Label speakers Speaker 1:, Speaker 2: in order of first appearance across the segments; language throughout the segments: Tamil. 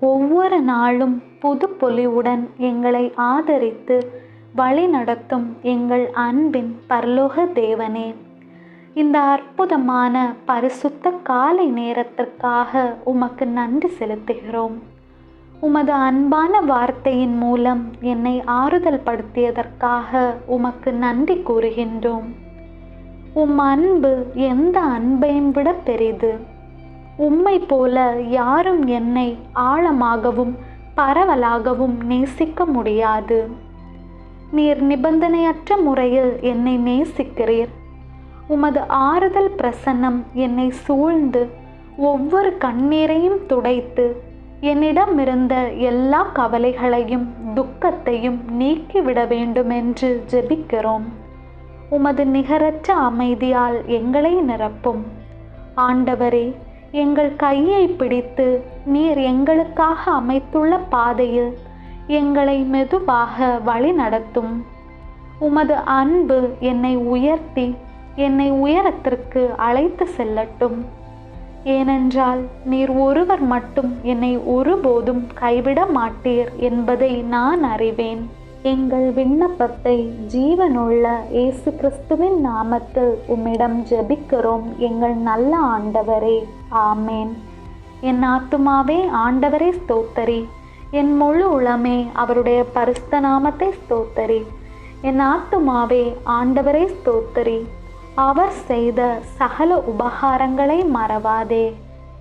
Speaker 1: ஒவ்வொரு நாளும் புது பொலிவுடன் எங்களை ஆதரித்து வழிநடத்தும் எங்கள் அன்பின் பரலோக தேவனே. இந்த அற்புதமான பரிசுத்த காலை நேரத்திற்காக உமக்கு நன்றி செலுத்துகிறோம். உமது அன்பான வார்த்தையின் மூலம் என்னை ஆறுதல் படுத்தியதற்காக உமக்கு நன்றி கூறுகின்றோம். உம் அன்பு எந்த அன்பையும் விட பெரிது. உம்மை போல யாரும் என்னை ஆழமாகவும் பரவலாகவும் நேசிக்க முடியாது. நீர் நிபந்தனையற்ற முறையில் என்னை நேசிக்கிறீர். உமது ஆறுதல் பிரசன்னம் என்னை சூழ்ந்து ஒவ்வொரு கண்ணீரையும் துடைத்து என்னிடமிருந்த எல்லா கவலைகளையும் துக்கத்தையும் நீக்கிவிட வேண்டுமென்று ஜெபிக்கிறோம். உமது நிகரற்ற அமைதியால் எங்களை நிரப்பும். ஆண்டவரே எங்கள் கையை பிடித்து நீர் எங்களுக்காக அமைத்துள்ள பாதையில் எங்களை மெதுவாக வழி நடத்தும். உமது அன்பு என்னை உயர்த்தி என்னை உயரத்திற்கு அழைத்து செல்லட்டும். ஏனென்றால் நீர் ஒருவர் மட்டும் என்னை ஒருபோதும் கைவிட மாட்டீர் என்பதை நான் அறிவேன். எங்கள் விண்ணப்பத்தை ஜீவனுள்ள இயேசு கிறிஸ்துவின் நாமத்தில் உம்மிடம் ஜெபிக்கிறோம். எங்கள் நல்ல ஆண்டவரே ஆமேன். என் ஆத்துமாவே ஆண்டவரே ஸ்தோத்தரி. என் முழு உளமே அவருடைய பரிஸ்த நாமத்தை ஸ்தோத்தரி. என் ஆத்துமாவே ஆண்டவரே ஸ்தோத்தரி. அவர் செய்த சகல உபகாரங்களை மறவாதே.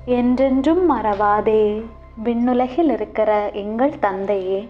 Speaker 1: என்றென்றும் மறவாதே. விண்ணுலகில் இருக்கிற எங்கள் தந்தையே.